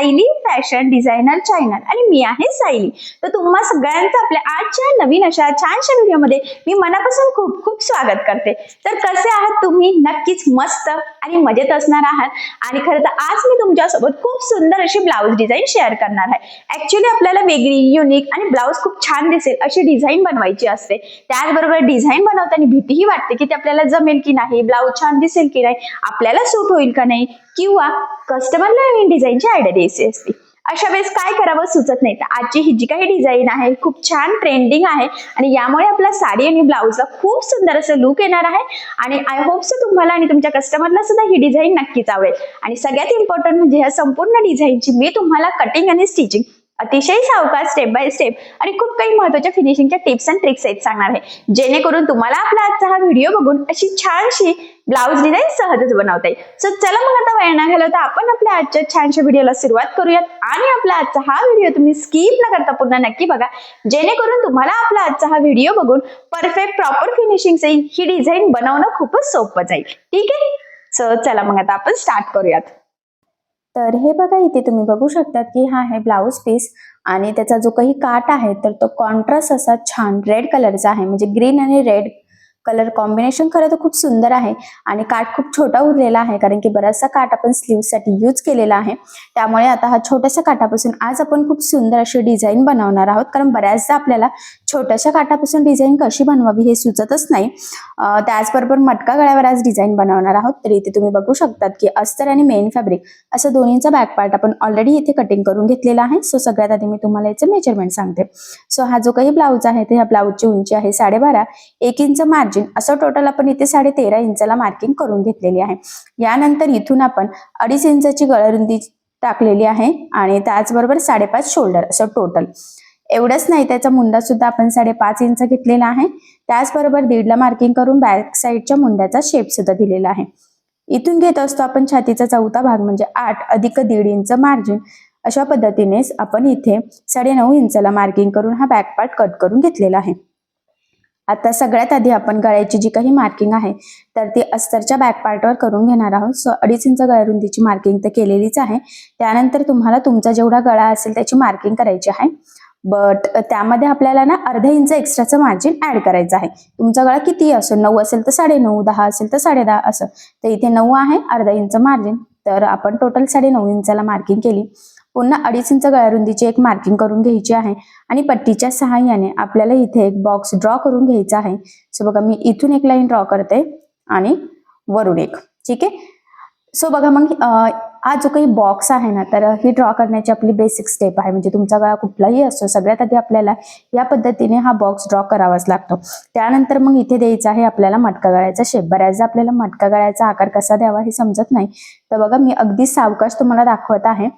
Sayali fashion designer channel आणि मी आहे सायली. तर तुम्हा सगळ्यांचं आपल्या आजच्या नवीन अशा छानशा व्हिडिओमध्ये मी मनापासून खूप खूप स्वागत करते. तर कसे आहात तुम्ही? नक्कीच मस्त आणि मजेत असणार आहात. आणि खरं तर आज मी तुमच्यासोबत खूप सुंदर अशी ब्लाऊज डिझाईन शेअर करणार आहे. ऍक्च्युली आपल्याला वेगळी युनिक आणि ब्लाऊज खूप छान दिसेल अशी डिझाईन बनवायची असते. त्याचबरोबर डिझाईन बनवताना भीतीही वाटते की ते आपल्याला जमेल की नाही ब्लाऊज छान दिसेल की नाही आपल्याला सूट होईल का नाही? किंवा कस्टमरला नवीन डिझाईनची आयडिया द्यायची असते. अशा वेळेस काय करावं सुचत नाही. तर आजची ही जी काही डिझाईन आहे खूप छान ट्रेंडिंग आहे आणि यामुळे आपला साडी आणि ब्लाऊजला खूप सुंदर असं लुक येणार आहे. आणि आय होप सो तुम्हाला आणि तुमच्या कस्टमरला सुद्धा ही डिझाईन नक्कीच आवडेल. आणि सगळ्यात इम्पॉर्टंट म्हणजे ह्या संपूर्ण डिझाईनची मी तुम्हाला कटिंग आणि स्टिचिंग अतिशय सावकाश स्टेप बाय स्टेप आणि खूप काही महत्त्वाच्या फिनिशिंगच्या टिप्स अँड ट्रिक्स आहेत सांगणार आहे. जेणेकरून तुम्हाला आपला आजचा हा व्हिडिओ बघून अशी छानशी ब्लाऊज डिझाईन सहजच बनवता येईल. सो चला मग आता वेळ न घालवता आपण आपल्या आजच्या छानशा व्हिडिओला सुरुवात करूयात. आणि आपला आजचा हा व्हिडिओ तुम्ही स्किप न करता पुन्हा नक्की बघा. जेणेकरून तुम्हाला आपला आजचा हा व्हिडिओ बघून परफेक्ट प्रॉपर फिनिशिंग ही डिझाईन बनवणं खूपच सोपं जाईल. ठीक आहे? सो चला मग आता आपण स्टार्ट करूयात. तर हे बघा इथे तुम्ही बघू शकतात की हा आहे ब्लाऊज पीस आणि त्याचा जो काही काट आहे तर तो कॉन्ट्रास्ट असा छान रेड कलरचा आहे. म्हणजे ग्रीन आणि रेड कलर कॉम्बिनेशन खरं तर खूप सुंदर आहे आणि काठ खूप छोटा उरलेला आहे कारण की बराचसा काठ आपण स्लीवसाठी यूज केलेला आहे. त्यामुळे आता हा छोट्याशा काठापासून आज आपण खूप सुंदर अशी डिझाईन बनवणार आहोत कारण बऱ्याचदा आपल्याला छोट्याशा काठापासून डिझाईन कशी बनवावी हे सुचतच नाही. त्याचबरोबर मटका गळ्यावर आज डिझाईन बनवणार आहोत. तर इथे तुम्ही बघू शकतात की अस्तर आणि मेन फॅब्रिक असं दोन्हीचा बॅक पार्ट आपण ऑलरेडी इथे कटिंग करून घेतलेला आहे. सो सगळ्यात आधी मी तुम्हाला याचं मेजरमेंट सांगते. सो हा जो काही ब्लाऊज आहे ते ह्या ब्लाऊजची उंची आहे साडेबारा एक इंच मार्जिन. असं टोटल आपण इथे साडे तेरा इंचाला मार्किंग करून घेतलेली आहे. यानंतर इथून आपण अडीच इंचाची गळरुंदी टाकलेली आहे आणि त्याचबरोबर साडेपाच शोल्डर असं टोटल एवढंच नाही त्याचा मुंडा सुद्धा आपण साडेपाच इंच घेतलेला आहे. त्याचबरोबर दीडला मार्किंग करून बॅक साईडच्या मुंड्याचा शेप सुद्धा दिलेला आहे. इथून घेत असतो आपण छातीचा चौथा भाग म्हणजे आठ अधिक दीड इंच मार्जिन अशा पद्धतीनेच आपण इथे साडेनऊ इंचाला मार्किंग करून हा बॅक पार्ट कट करून घेतलेला आहे. आता सगळ्यात आधी आपण गळ्याची जी काही मार्किंग आहे तर ती अस्तरच्या बॅक पार्टवर करून घेणार आहोत. सो अडीच इंच गळ्यारुंदीची मार्किंग तर केलेलीच आहे. त्यानंतर तुम्हाला तुमचा जेवढा गळा असेल त्याची मार्किंग करायची आहे. बट त्यामध्ये आपल्याला ना अर्धा इंच एक्स्ट्राचं मार्जिन ऍड करायचं आहे. तुमचा गळा किती असो नऊ असेल तर साडे नऊ दहा असेल तर साडे दहा असं. तर इथे नऊ आहे अर्धा इंच मार्जिन तर आपण टोटल साडे नऊ इंचाला मार्किंग केली. पुन्हा अडीच इंच गळ्यारुंदीची एक मार्किंग करून घ्यायची आहे. आणि पट्टीच्या सहाय्याने आपल्याला इथे एक बॉक्स ड्रॉ करून घ्यायचा आहे. सो बघा मी इथून एक लाईन ड्रॉ करते आणि वरून एक. ठीक आहे? सो बघा मग हा जो काही बॉक्स आहे ना तर ही ड्रॉ करण्याची आपली बेसिक स्टेप आहे. म्हणजे तुमचा गळा कुठलाही असतो सगळ्यात आधी आपल्याला या पद्धतीने हा बॉक्स ड्रॉ करावाच लागतो. त्यानंतर मग इथे द्यायचा आहे आपल्याला मटका गळ्याचा शेप बऱ्याचदा आपल्याला मटका गळ्याचा आकार कसा द्यावा हे समजत नाही. तर बघा मी अगदी सावकाश तुम्हाला दाखवत आहे.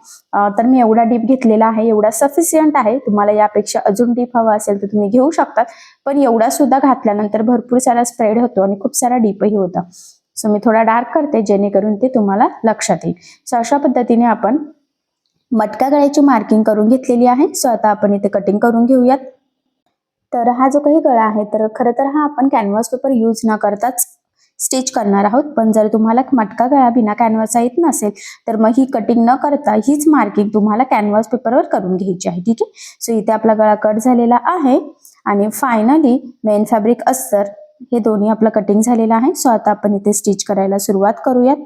तर मी एवढा डीप घेतलेला आहे एवढा सफिशियंट आहे. तुम्हाला यापेक्षा अजून डीप हवा असेल तर तुम्ही घेऊ शकतात. पण एवढा सुद्धा घातल्यानंतर भरपूर सारा स्प्रेड होतो आणि खूप सारा डीपही होता. सो मी थोडा डार्क करते जेणेकरून ते तुम्हाला लक्षात येईल. सो अशा पद्धतीने आपण मटका गळ्याची मार्किंग करून घेतलेली आहे. सो आता आपण इथे कटिंग करून घेऊयात. तर हा जो काही गळा आहे तर खरं तर हा आपण कॅनव्हास पेपर यूज न करताच स्टिच करणार आहोत. पण जर तुम्हाला मटका गळा बिना कॅनव्हासचा येत नसेल तर मग ही कटिंग न करता हीच मार्किंग तुम्हाला कॅनव्हास पेपरवर करून घ्यायची आहे. ठीक आहे? सो इथे आपला गळा कट झालेला आहे. आणि फायनली मेन फॅब्रिक अस्तर हे दोन्ही आपलं कटिंग झालेलं आहे. सो आता आपण इथे स्टिच करायला सुरुवात करूयात.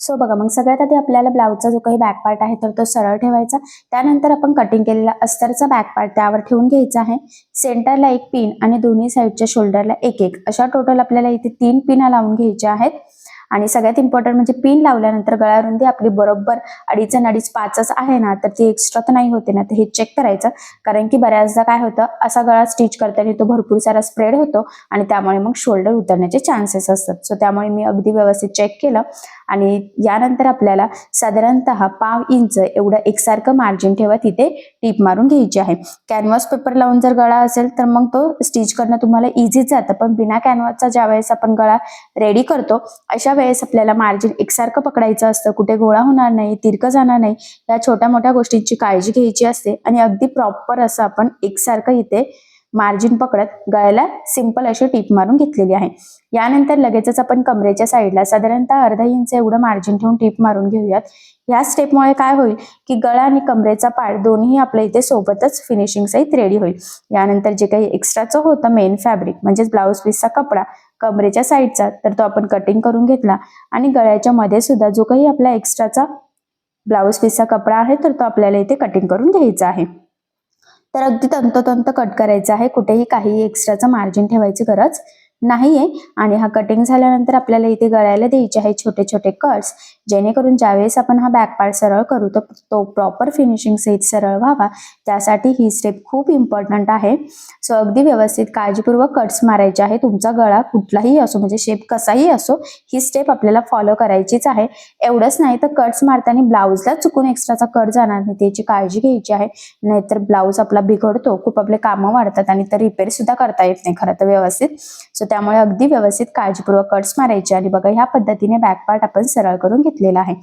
सो बघा मग सगळ्यात आधी आपल्याला ब्लाऊजचा जो काही बॅक पार्ट आहे तर तो सरळ ठेवायचा. त्यानंतर आपण कटिंग केलेला अस्तरचा बॅक पार्ट त्यावर ठेवून घ्यायचा आहे. सेंटरला एक पिन आणि दोन्ही साईडच्या शोल्डरला एक एक. अशा टोटल आपल्याला इथे तीन पिना लावून घ्यायच्या आहेत. आणि सगळ्यात इम्पॉर्टंट म्हणजे पिन लावल्यानंतर गळ्यारुंदी आपली बरोबर अडीच आणि अडीच पाचच आहे ना तर ती एक्स्ट्रा तर नाही होते ना तर हे चेक करायचं. कारण की बऱ्याचदा काय होतं असा गळा स्टिच करताना तो भरपूर सारा स्प्रेड होतो आणि त्यामुळे मग शोल्डर उतरण्याचे चान्सेस असतात. सो त्यामुळे मी अगदी व्यवस्थित चेक केलं. आणि यानंतर आपल्याला साधारणतः पाव इंच एवढं एकसारखं मार्जिन ठेवत तिथे टीप मारून घ्यायची आहे. कॅनव्हास पेपर लावून जर गळा असेल तर मग तो स्टिच करणं तुम्हाला इझीच जातं. पण बिना कॅनव्हासचा ज्या वेळेस आपण गळा रेडी करतो अशा वेळेस आपल्याला मार्जिन एकसारखं पकडायचं असतं. कुठे गोळा होणार नाही तिरकं जाणार नाही या छोट्या मोठ्या गोष्टींची काळजी घ्यायची असते. आणि अगदी प्रॉपर असं आपण एकसारखं इथे मार्जिन पकडत गळ्याला सिंपल अशी टीप मारून घेतलेली आहे. यानंतर लगेचच आपण कमरेच्या साईडला साधारणतः अर्धा इंच एवढं मार्जिन ठेवून टीप मारून घेऊयात. या स्टेपमुळे काय होईल की गळा आणि कमरेचा पार्ट दोन्ही आपल्या इथे सोबतच फिनिशिंग सहित रेडी होईल. यानंतर जे काही एक्स्ट्राचं होतं मेन फॅब्रिक म्हणजेच ब्लाऊज पीसचा कपडा कमरेच्या साईडचा तर तो आपण कटिंग करून घेतला. आणि गळ्याच्या मध्ये सुद्धा जो काही आपला एक्स्ट्राचा ब्लाऊज पीसचा कपडा आहे तर तो आपल्याला इथे कटिंग करून घ्यायचा आहे. तर अगदी तंतोतंत कट करायचं आहे. कुठेही काही एक्स्ट्राचं मार्जिन ठेवायची गरज नाहीये. आणि हा कटिंग झाल्यानंतर आपल्याला इथे गळायला द्यायचे आहे छोटे छोटे कट्स जेणेकरून ज्यावेळेस आपण हा बॅक पार्ट सरळ करू तर तो प्रॉपर फिनिशिंग सहित सरळ व्हावा. त्यासाठी ही स्टेप खूप इम्पॉर्टंट आहे. सो अगदी व्यवस्थित काळजीपूर्वक कट्स मारायचे आहे तुमचा गळा कुठलाही असो म्हणजे शेप कसाही असो ही स्टेप आपल्याला फॉलो करायचीच आहे. एवढंच नाही तर कट्स मारताना ब्लाऊजला चुकून एक्स्ट्राचा कट जाणार नाही. त्याची काळजी घ्यायची आहे. नाहीतर ब्लाऊज आपला बिघडतो. खूप आपले कामं वाढतात आणि तर रिपेअर सुद्धा करता येत नाही. खरं तर व्यवस्थित. सो त्यामुळे अगदी व्यवस्थित काळजीपूर्वक कट्स मारायचे. आणि बघा ह्या पद्धतीने बॅक पार्ट आपण सरळ करून घेतलेला आहे.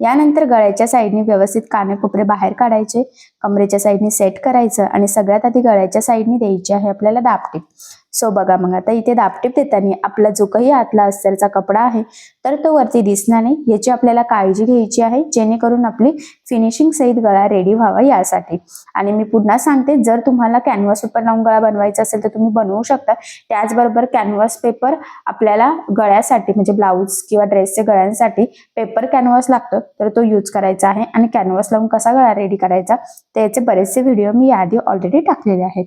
यानंतर गळ्याच्या साईडने व्यवस्थित कानेकोपरे बाहेर काढायचे. कमरेच्या साईडने सेट करायचं. आणि सगळ्यात आधी गळ्याच्या साईडने द्यायची आहे आपल्याला दापटीप सो बघा मग आता इथे दापटीप देताना आपला जो काही आतला अस्तरचा कपडा आहे तर तो वरती दिसणार नाही. याची आपल्याला काळजी घ्यायची आहे जेणेकरून आपली फिनिशिंग सहित गळा रेडी व्हावा यासाठी. आणि मी पुन्हा सांगते जर तुम्हाला कॅनव्हास पेपर लावून गळा बनवायचा असेल तर तुम्ही बनवू शकता. त्याचबरोबर कॅनव्हास पेपर आपल्याला गळ्यासाठी म्हणजे ब्लाऊज किंवा ड्रेसच्या गळ्यांसाठी पेपर कॅनव्हास लागतो तर तो यूज करायचा आहे. आणि कॅनव्हास लावून कसा गळा रेडी करायचा त्याचे बरेचसे व्हिडिओ मी याआधी ऑलरेडी टाकलेले आहेत.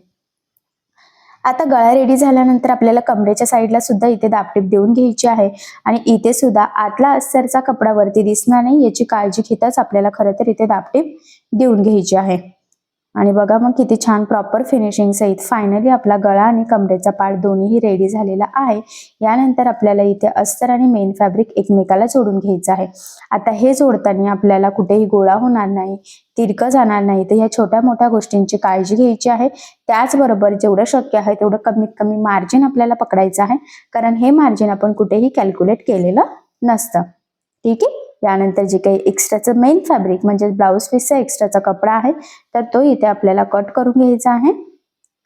आता गळा रेडी झाल्यानंतर आपल्याला कमरेच्या साईडला सुद्धा इथे दापटीप देऊन घ्यायची आहे. आणि इथे सुद्धा आतला अस्तरचा कपडा वरती दिसणार नाही याची काळजी घेताच आपल्याला खरं तर इथे दापटीप देऊन घ्यायची आहे. आणि बघा मग किती छान प्रॉपर फिनिशिंग सहित फायनली आपला गळा आणि कमरेचा पार्ट दोन्ही रेडी झालेला आहे. यानंतर आपल्याला इथे अस्तर आणि मेन फॅब्रिक एकमेकाला जोडून घ्यायचं आहे. आता हे जोडताना आपल्याला कुठेही गोळा होणार नाही तिरकं जाणार नाही. तर ह्या छोट्या मोठ्या गोष्टींची काळजी घ्यायची आहे. त्याचबरोबर जेवढं शक्य आहे तेवढं कमीत कमी मार्जिन आपल्याला पकडायचं आहे. कारण हे मार्जिन आपण कुठेही कॅल्क्युलेट केलेलं नसतं. ठीक आहे? यानंतर जे काही एक्स्ट्राचं मेन फॅब्रिक म्हणजे ब्लाऊज पीसचा एक्स्ट्राचा कपडा आहे तर तो इथे आपल्याला कट करून घ्यायचा आहे.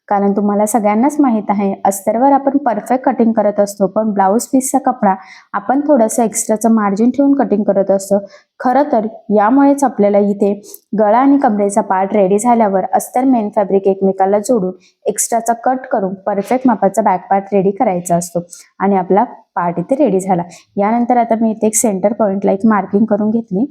कारण तुम्हाला सगळ्यांनाच माहीत आहे अस्तरवर आपण परफेक्ट कटिंग करत असतो पण ब्लाऊज पीसचा कपडा आपण थोडंसं एक्स्ट्राचं मार्जिन ठेवून कटिंग करत असतो. खरं तर यामुळेच आपल्याला इथे गळा आणि कमरेचा पार्ट रेडी झाल्यावर अस्तर मेन फॅब्रिक एकमेकाला जोडून एक्स्ट्राचा कट करून परफेक्ट मापाचा बॅक पार्ट रेडी करायचा असतो. आणि आपला पार्ट इथे रेडी झाला. यानंतर आता मी इथे एक सेंटर पॉईंटला एक मार्किंग करून घेतली.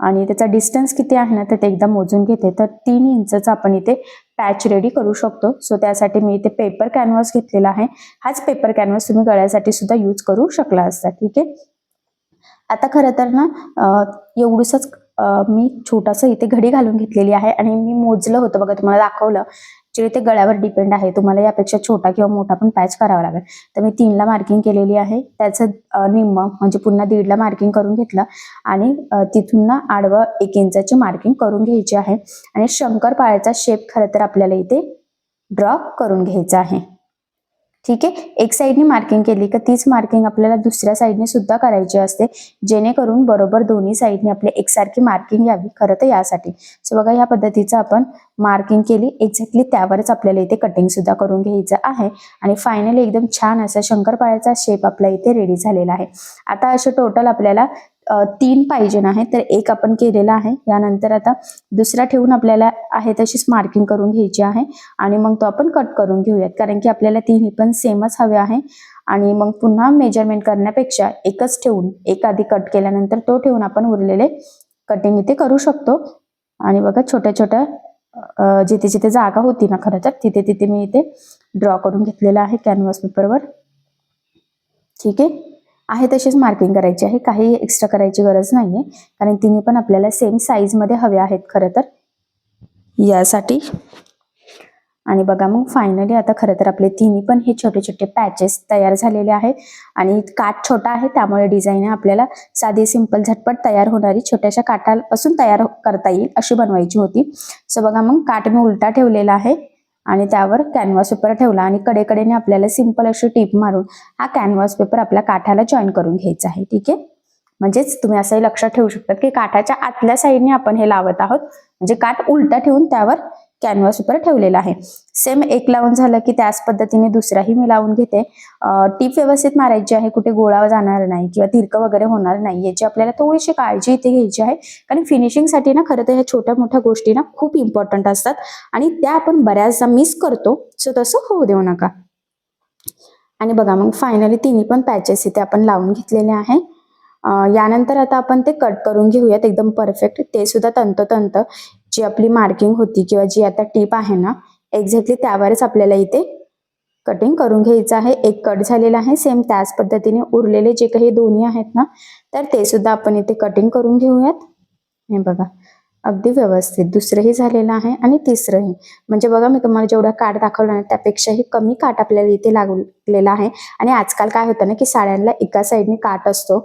आणि त्याचा डिस्टन्स किती आहे ना तर ते एकदा मोजून घेते. तर तीन इंचचा आपण इथे पॅच रेडी करू शकतो. सो त्यासाठी मी इथे पेपर कॅनव्हास घेतलेला आहे. हाच पेपर कॅनव्हास तुम्ही गळ्यासाठी सुद्धा यूज करू शकला असता. ठीक आहे? आता खरं तर ना एवढंसंच मी छोटासा इथे घडी घालून घेतलेली आहे आणि मी मोजलं होतं बघा तुम्हाला दाखवलं. जे ते गळ्यावर डिपेंड आहे तुम्हाला यापेक्षा छोटा किंवा मोठा पण पॅच करावा लागेल. तर मी तीनला मार्किंग केलेली आहे. त्याचं निम्म म्हणजे पुन्हा दीडला मार्किंग करून घेतलं आणि तिथून ना आडवं एक इंचाची मार्किंग करून घ्यायची आहे. आणि शंकरपाळ्याचा शेप खरं तर आपल्याला इथे ड्रॉ करून घ्यायचा आहे. ठीक आहे? एक साईडने मार्किंग केली का तीच मार्किंग आपल्याला दुसऱ्या साईडने सुद्धा करायची असते. जेणेकरून बरोबर दोन्ही साईडने आपली एकसारखी मार्किंग यावी. खरं तर यासाठी. सो बघा या पद्धतीचं आपण मार्किंग केली. एक्झॅक्टली त्यावरच आपल्याला इथे कटिंग सुद्धा करून घ्यायचं आहे. आणि फायनली एकदम छान असा शंकरपाळ्याचा शेप आपला इथे रेडी झालेला आहे. आता असे टोटल आपल्याला तीन पाहिजे आहे तर एक आपण केलेला आहे. यानंतर आता दुसरा ठेवून आपल्याला आहे तशीच मार्किंग करून घ्यायची आहे आणि मग तो आपण कट करून घेऊयात. कारण की आपल्याला तिन्ही पण सेमच हवे आहे. आणि मग पुन्हा मेजरमेंट करण्यापेक्षा एकच ठेवून एक आधी कट केल्यानंतर तो ठेवून आपण उरलेले कटिंग इथे करू शकतो. आणि बघा छोट्या छोट्या जिथे जिथे जागा होती ना खरं तर तिथे तिथे मी इथे ड्रॉ करून घेतलेलं आहे कॅनव्हास पेपरवर ठीक आहे? आहे तशीच मार्किंग करायची आहे. काही एक्स्ट्रा करायची गरज नाही आहे कारण तिन्ही पण आपल्याला सेम साईजमध्ये हवे आहेत खरं तर. यासाठी. आणि बघा मग फायनली आता खरं तर आपले तिन्ही पण हे छोटे छोटे पॅचेस तयार झालेले आहेत. आणि काठ छोटा आहे त्यामुळे डिझाईन आपल्याला साधी सिंपल झटपट तयार होणारी छोट्याशा काठापासून तयार करता येईल अशी बनवायची होती. सो बघा मग काठ मी उलटा ठेवलेला आहे. आणि त्यावर कॅनव्हास पेपर ठेवला आणि कडेकडेने आपल्याला सिंपल अशी टीप मारून हा कॅनव्हास पेपर आपल्या काठाला जॉईन करून घ्यायचा आहे. ठीक आहे? म्हणजेच तुम्ही असंही लक्षात ठेवू शकता की काठाच्या आतल्या साईडने आपण हे लावत आहोत. म्हणजे काठ उलटा ठेवून त्यावर कॅनव्हासवर ठेवलेला आहे. सेम एक लावून झालं की त्याच पद्धतीने दुसराही मी लावून घेते. टीप व्यवस्थित मारायची आहे कुठे गोळा जाणार नाही किंवा तिरकं वगैरे होणार नाही याची आपल्याला थोडीशी काळजी इथे घ्यायची आहे. कारण फिनिशिंगसाठी ना खरं तर ह्या छोट्या मोठ्या गोष्टी ना खूप इम्पॉर्टंट असतात. आणि त्या आपण बऱ्याचदा मिस करतो. सो तसं होऊ देऊ नका. आणि बघा मग फायनली तिन्ही पण पॅचेस इथे आपण लावून घेतलेले आहे. यानंतर आता आपण ते कट करून घेऊयात एकदम परफेक्ट ते सुद्धा तंतोतंत जी आपली मार्किंग होती किंवा जी आता टीप आहे ना एक्झॅक्टली त्यावरच आपल्याला इथे कटिंग करून घ्यायचं आहे. एक कट झालेला आहे सेम त्याच पद्धतीने उरलेले जे काही दोन्ही आहेत ना तर ते सुद्धा आपण इथे कटिंग करून घेऊयात. हे बघा अगदी व्यवस्थित. दुसरंही झालेलं आहे आणि तिसरंही. म्हणजे बघा मी तुम्हाला जेवढा काठ दाखवला ना त्यापेक्षाही कमी काठ आपल्याला इथे लागलेला आहे. आणि आजकाल काय होतं ना की साड्यांना एका साईडने काठ असतो.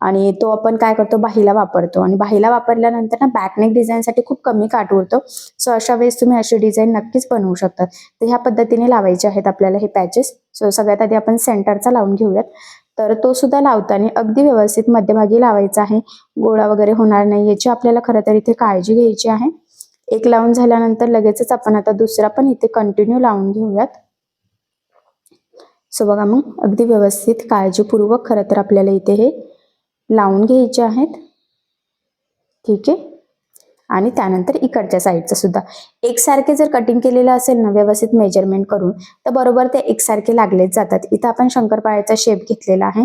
आणि तो आपण काय करतो बाहीला वापरतो. आणि बाहीला वापरल्यानंतर ना बॅकनेक डिझाईनसाठी खूप कमी काठ उरतो. सो अशा वेळेस तुम्ही अशी डिझाईन नक्कीच बनवू शकता. तर ह्या पद्धतीने लावायचे आहेत आपल्याला हे पॅचेस सो सगळ्यात आधी आपण सेंटरचा लावून घेऊयात. तर तो सुद्धा लावताना अगदी व्यवस्थित मध्यभागी लावायचा आहे. गोळा वगैरे होणार नाही. याची आपल्याला खरं तर इथे काळजी घ्यायची आहे. एक लावून झाल्यानंतर लगेचच आपण आता दुसरा पण इथे कंटिन्यू लावून घेऊयात. सो बघा मग अगदी व्यवस्थित काळजीपूर्वक खरं तर आपल्याला इथे हे लावून घ्यायचे आहेत. ठीक आहे? आणि त्यानंतर इकडच्या साईडचं सुद्धा. एकसारखे जर कटिंग केलेलं असेल ना व्यवस्थित मेजरमेंट करून तर बरोबर ते एकसारखे लागलेच जातात. इथं आपण शंकरपाळ्याचा शेप घेतलेला आहे.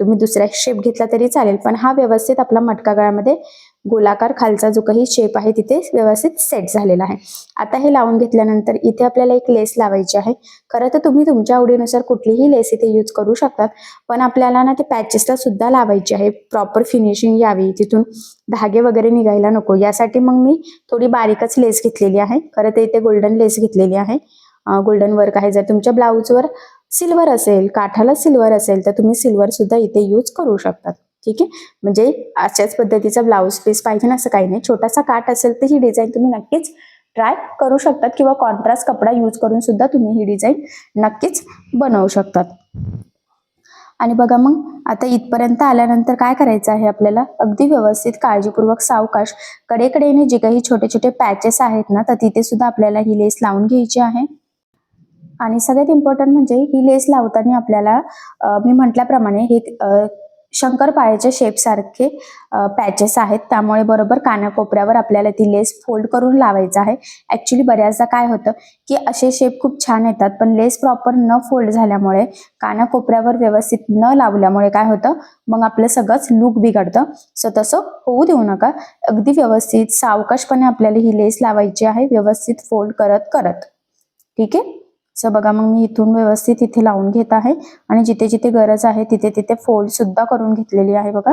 तुम्ही दुसरा शेप घेतला तरी चालेल पण हा व्यवस्थित आपला मटका गळ्यामध्ये गोलाकार खालचा जो काही शेप आहे तिथे व्यवस्थित सेट झालेला आहे. आता हे लावून घेतल्यानंतर इथे आपल्याला एक लेस लावायची आहे. खरं तर तुम्ही तुमच्या आवडीनुसार कुठलीही लेस इथे यूज करू शकतात पण आपल्याला ना ते पॅचेसला सुद्धा लावायची आहे. प्रॉपर फिनिशिंग यावी तिथून धागे वगैरे निघायला नको. यासाठी मग मी थोडी बारीकच लेस घेतलेली आहे. खरं तर इथे गोल्डन लेस घेतलेली आहे. गोल्डन वर्क आहे. जर तुमच्या ब्लाऊजवर सिल्वर असेल काठाला सिल्वर असेल तर तुम्ही सिल्वर सुद्धा इथे यूज करू शकतात. ठीक आहे? म्हणजे अशाच पद्धतीचा ब्लाऊज पीस पाहिजे ना असं काही नाही. छोटासा काठ असेल तर ही डिझाईन तुम्ही नक्कीच ट्राय करू शकतात किंवा कॉन्ट्रास्ट कपडा यूज करून सुद्धा तुम्ही ही डिझाईन नक्कीच बनवू शकतात. आणि बघा मग आता इथपर्यंत आल्यानंतर काय करायचं आहे आपल्याला? अगदी व्यवस्थित काळजीपूर्वक सावकाश कडेकडेने जे काही छोटे छोटे पॅचेस आहेत ना तर तिथे सुद्धा आपल्याला ही लेस लावून घ्यायची आहे. आणि सगळ्यात इम्पॉर्टंट म्हणजे ही लेस लावताना आपल्याला मी म्हटल्याप्रमाणे हे शंकरपाळ्याच्या शेप सारखे पॅचेस आहेत. त्यामुळे बरोबर कानाकोपऱ्यावर आपल्याला ती लेस फोल्ड करून लावायचं आहे. ॲक्च्युली बऱ्याचदा काय होतं की असे शेप खूप छान येतात पण लेस प्रॉपर न फोल्ड झाल्यामुळे कानाकोपऱ्यावर व्यवस्थित न लावल्यामुळे काय होतं? मग आपलं सगळंच लुक बिघडतं. सो तसं होऊ देऊ नका. अगदी व्यवस्थित सावकाशपणे आपल्याला ही लेस लावायची आहे. व्यवस्थित फोल्ड करत करत ठीक आहे? सो बघा मग मी इथून व्यवस्थित इथे लावून घेत आहे. आणि जिथे जिथे गरज आहे तिथे तिथे फोल्ड सुद्धा करून घेतलेली आहे बघा.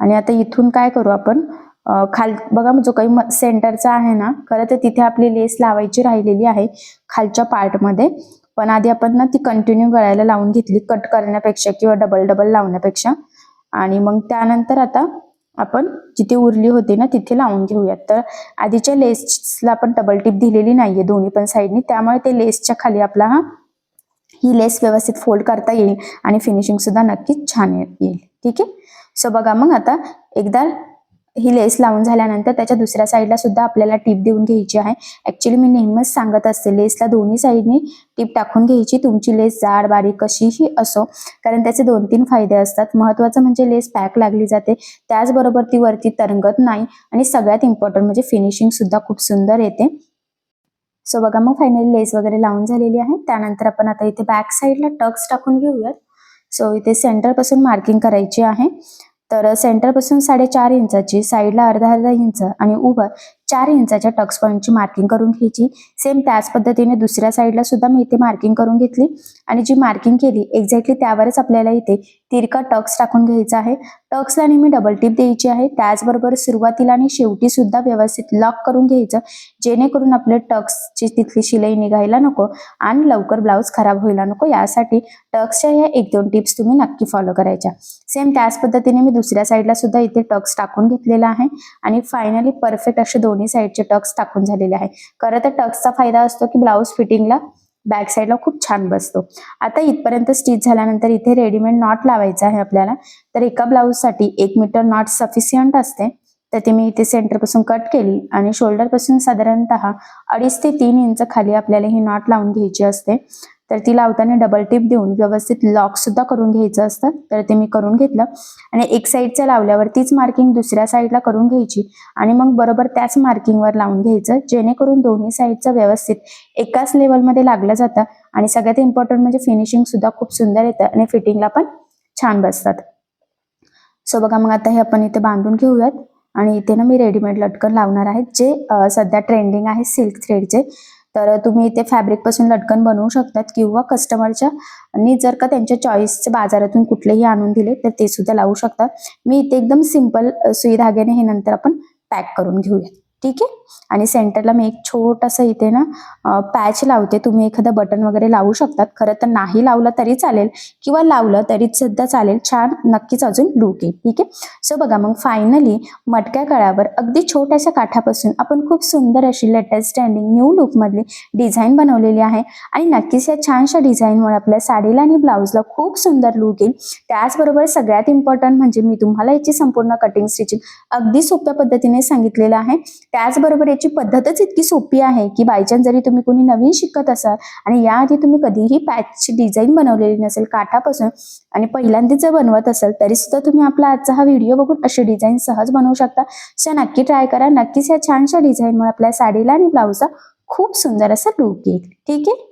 आणि आता इथून काय करू आपण? खाल बघा जो काही सेंटरचा आहे ना खरं तर तिथे आपली लेस लावायची राहिलेली आहे खालच्या पार्टमध्ये पण आधी आपण ना ती कंटिन्यू गळायला लावून घेतली कट करण्यापेक्षा किंवा डबल डबल लावण्यापेक्षा. आणि मग त्यानंतर आता आपण जिथे उरली होती ना तिथे लावून घेऊयात. तर आधीच्या लेसला आपण डबल टिप दिलेली नाहीये दोन्ही पण साईडनी त्यामुळे ते लेसच्या खाली आपला हा ही लेस व्यवस्थित फोल्ड करता येईल आणि फिनिशिंग सुद्धा नक्कीच छान येईल. ठीक आहे? सो बघा मग आता एकदा ही लेस लावून झाल्यानंतर त्याच्या दुसऱ्या साईडला सुद्धा आपल्याला टीप देऊन घ्यायची आहे. ऍक्च्युली मी नेहमीच सांगत असते लेसला दोन्ही साईडनी टीप टाकून घ्यायची. तुमची लेस जाड बारीक कशीही असो कारण त्याचे दोन तीन फायदे असतात. महत्वाचं म्हणजे लेस पॅक लागली जाते. त्याचबरोबर ती वरती तरंगत नाही आणि सगळ्यात इम्पॉर्टंट म्हणजे फिनिशिंग सुद्धा खूप सुंदर येते. सो बघा मग फायनली लेस वगैरे लावून झालेली आहे. त्यानंतर आपण आता इथे बॅक साईडला टक्स टाकून घेऊयात. सो इथे सेंटरपासून मार्किंग करायची आहे. तर सेंटरपासून साडेचार इंचाची साईडला अर्धा अर्धा इंच आणि उभं चार इंचाच्या टक्स पॉईंटची मार्किंग करून घ्यायची. सेम त्याच पद्धतीने दुसऱ्या साईडला सुद्धा मी इथे मार्किंग करून घेतली. आणि जी मार्किंग केली एक्झॅक्टली त्यावरच आपल्याला इथे तिरका टक्स टाकून घ्यायचा आहे. टक्सला नेहमी डबल टिप द्यायची आहे. त्याचबरोबर सुरुवातीला आणि शेवटी सुद्धा व्यवस्थित लॉक करून घ्यायचं. जेणेकरून आपले टक्सची तिथली शिलाई निघायला नको आणि लवकर ब्लाऊज खराब व्हायला नको. यासाठी टक्सच्या या एक दोन टिप्स तुम्ही नक्की फॉलो करायच्या. सेम त्याच पद्धतीने मी दुसऱ्या साईडला सुद्धा इथे टक्स टाकून घेतलेला आहे. आणि फायनली परफेक्ट असे दोन्ही साईडचे टक्स टाकून झालेले आहे. खरं तर टक्सचा फायदा असतो की ब्लाऊज फिटिंगला बॅक साईडला खूप छान बसतो. आता इथपर्यंत स्टिच झाल्यानंतर इथे रेडीमेड नॉट लावायचा आहे आपल्याला. तर एका ब्लाऊजसाठी एक मीटर नॉट सफिशियंट असते. तर ती मी इथे सेंटरपासून कट केली आणि शोल्डरपासून साधारणतः अडीच ते तीन इंच खाली आपल्याला ही नॉट लावून घ्यायची असते. तर ती लावताना डबल टिप देऊन व्यवस्थित लॉक सुद्धा करून घ्यायचं असतं. तर ते मी करून घेतलं. आणि एक साईडचं लावल्यावर तीच मार्किंग दुसऱ्या साईडला करून घ्यायची. आणि मग बरोबर त्याच मार्किंगवर लावून घ्यायचं जेणेकरून दोन्ही साईडचं व्यवस्थित एकाच लेवलमध्ये लागलं जातं. आणि सगळ्यात इम्पॉर्टंट म्हणजे फिनिशिंग सुद्धा खूप सुंदर येतं आणि फिटिंगला पण छान बसतात. सो बघा मग आता हे आपण इथे बांधून घेऊयात. आणि इथे ना मी रेडीमेड लटकन लावणार आहेत जे सध्या ट्रेंडिंग आहे सिल्क थ्रेडचे तर तुम्ही इथे फॅब्रिकपासून लटकन बनवू शकतात किंवा कस्टमरच्या आणि जर का त्यांच्या चॉईसचे बाजारातून कुठलेही आणून दिले तर ते सुद्धा लावू शकतात. मी इथे एकदम सिंपल सुई धाग्याने हे नंतर आपण पॅक करून घेऊयात. ठीक आहे? आणि सेंटरला मी एक छोटासा इथे ना पॅच लावते. तुम्ही एखादं बटन वगैरे लावू शकतात. खरं तर नाही लावलं तरी चालेल. किंवा लावलं तरी सुद्धा चालेल. छान नक्कीच अजून लूक येईल. ठीक आहे? सो बघा मग फायनली मटक्या कळ्यावर अगदी छोट्याशा काठापासून आपण खूप सुंदर अशी लेटेस्ट स्टँडिंग न्यू लुकमधली डिझाईन बनवलेली आहे. आणि नक्कीच या छानशा डिझाईनमुळे आपल्या साडीला आणि ब्लाऊजला खूप सुंदर लूक येईल. त्याचबरोबर सगळ्यात इम्पॉर्टंट म्हणजे मी तुम्हाला याची संपूर्ण कटिंग स्टिचिंग अगदी सोप्या पद्धतीने सांगितलेलं आहे. त्याचबरोबर याची पद्धतच इतकी सोपी आहे की बायचान्स जरी तुम्ही कोणी नवीन शिकत असाल आणि याआधी तुम्ही कधीही पॅचची डिझाईन बनवलेली नसेल काठापासून आणि पहिल्यांदा जर बनवत असाल तरी सुद्धा तुम्ही आपला आजचा हा व्हिडिओ बघून अशी डिझाईन सहज बनवू शकता. सो नक्की ट्राय करा. नक्कीच या छानशा डिझाईनमुळे आपल्या साडीला आणि ब्लाऊजला खूप सुंदर असा लुक येईल. ठीक आहे?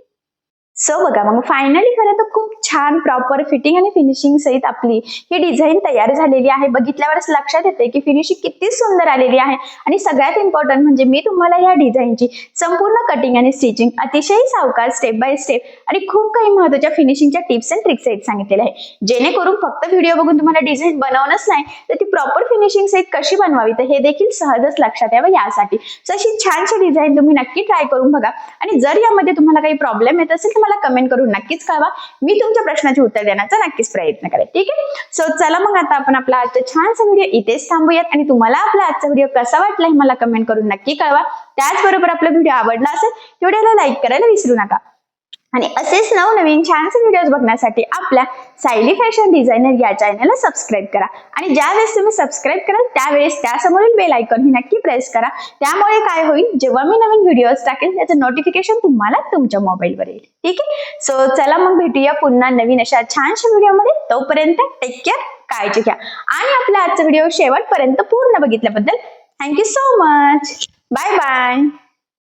सो बघा मग फायनली खरं तर खूप छान प्रॉपर फिटिंग आणि फिनिशिंग सहित आपली ही डिझाईन तयार झालेली आहे. बघितल्यावरच लक्षात येते की फिनिशिंग किती सुंदर आलेली आहे. आणि सगळ्यात इम्पॉर्टंट म्हणजे मी तुम्हाला या डिझाईनची संपूर्ण कटिंग आणि स्टिचिंग अतिशय सावकार स्टेप बाय स्टेप आणि खूप काही महत्त्वाच्या फिनिशिंगच्या टिप्स अँड ट्रिक्स सहित सांगितलेल्या आहे. जेणेकरून फक्त व्हिडिओ बघून तुम्हाला डिझाईन बनवणंच नाही तर ती प्रॉपर फिनिशिंग सहित कशी बनवावी तर हे देखील सहजच लक्षात यावं यासाठी. तशी अशी छानशी डिझाईन तुम्ही नक्की ट्राय करून बघा. आणि जर यामध्ये तुम्हाला काही प्रॉब्लेम येत असेल तर मला कमेंट करून नक्कीच कळवा. मी तुमच्या प्रश्नाचे उत्तर देण्याचा नक्कीच प्रयत्न करेन. ठीक आहे? सो चला मग आता आपण आपला आजचा छानसा व्हिडिओ इथेच थांबूयात. आणि तुम्हाला आपला आजचा व्हिडिओ कसा वाटला हे मला कमेंट करून नक्की कळवा. त्याचबरोबर आपला व्हिडिओ आवडला असेल व्हिडिओला लाईक करायला विसरू नका. आणि असेच नवनवीन छानसे व्हिडिओज बघण्यासाठी आपल्या सायली फॅशन डिझायनर या चॅनलला सबस्क्राईब करा. आणि ज्या वेळेस तुम्ही सबस्क्राईब कराल त्यावेळेस त्यासमोरील बेल आयकॉन ही नक्की प्रेस करा. त्यामुळे काय होईल जेव्हा मी नवीन व्हिडिओज टाकेल त्याचं नोटिफिकेशन तुम्हाला तुमच्या मोबाईलवर येईल. ठीक आहे? सो चला मग भेटूया पुन्हा नवीन अशा छानशा व्हिडिओमध्ये तोपर्यंत टेक केअर काळजी घ्या. आणि आपला आजचा व्हिडिओ शेवटपर्यंत पूर्ण बघितल्याबद्दल thank you so much bye bye